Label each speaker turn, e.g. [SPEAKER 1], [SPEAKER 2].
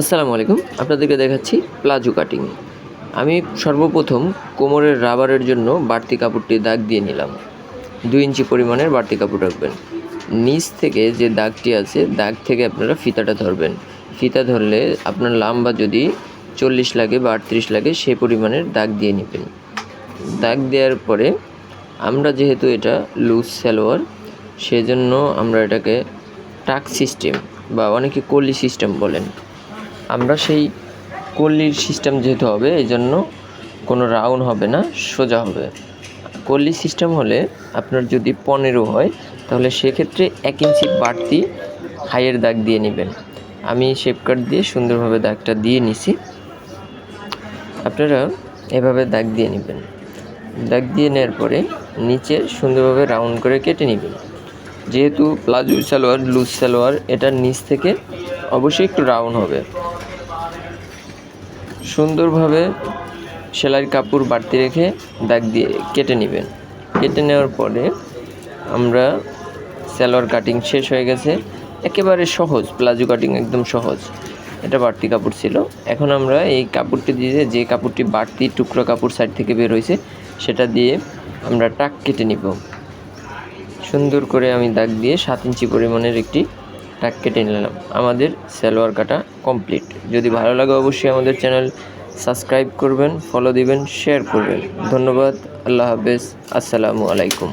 [SPEAKER 1] আসসালামু আলাইকুম। আপনাদেরকে দেখাচ্ছি প্লাজো কাটিং আমি সর্বপ্রথম কোমরের রাবারের জন্য বাড়তি কাপড়টি দাগ দিয়ে নিলাম। দুই ইঞ্চি পরিমাণের বাড়তি কাপড় রাখবেন। নিচ থেকে যে দাগটি আছে, দাগ থেকে আপনারা ফিতাটা ধরবেন। ফিতা ধরলে আপনার লাম্বা যদি চল্লিশ লাগে বা আটত্রিশ লাগে, সে পরিমাণের দাগ দিয়ে নেবেন। দাগ দেওয়ার পরে আমরা যেহেতু এটা লুজ সালোয়ার, সেজন্য আমরা এটাকে টাক সিস্টেম বা অনেকে কলি সিস্টেম বলেন। আমরা সেই কল্লির সিস্টেম যেহেতু হবে এই জন্য কোনো রাউন্ড হবে না, সোজা হবে। কল্লি সিস্টেম হলে আপনার যদি পনেরো হয়, তাহলে সেক্ষেত্রে এক ইঞ্চি বাড়তি হাইয়ের দাগ দিয়ে নেবেন। আমি শেপ দিয়ে সুন্দরভাবে দাগটা দিয়ে নিছি। আপনারা এভাবে দাগ দিয়ে নেবেন। দাগ দিয়ে নেওয়ার পরে নিচে সুন্দরভাবে রাউন্ড করে কেটে নেবেন। যেহেতু প্লাজো সালোয়ার, লুজ সালোয়ার এটার নিচ থেকে অবশ্যই একটু রাউন্ড হবে। সুন্দরভাবে সেলাইয়ের কাপড় বাড়তি রেখে দাগ দিয়ে কেটে নেবেন। কেটে নেওয়ার পরে আমরা সালোয়ার কাটিং শেষ হয়ে গেছে। একেবারে সহজ, প্লাজো কাটিং একদম সহজ। এটা বাড়তি কাপড় ছিল। এখন আমরা এই কাপড়টি দিয়ে যে কাপড়টি বাড়তি টুকরো কাপড় সাইড থেকে বের হয়েছে, সেটা দিয়ে আমরা টাক কেটে নিব। সুন্দর করে আমি দাগ দিয়ে সাত ইঞ্চি পরিমাণের একটি কাটটা কেটে নিলাম। আমাদের সালোয়ার কাটা কমপ্লিট যদি ভালো লাগে অবশ্যই আমাদের চ্যানেল সাবস্ক্রাইব করবেন ফলো দিবেন শেয়ার করবেন। ধন্যবাদ, আল্লাহ হাফেজ। আসসালামু আলাইকুম।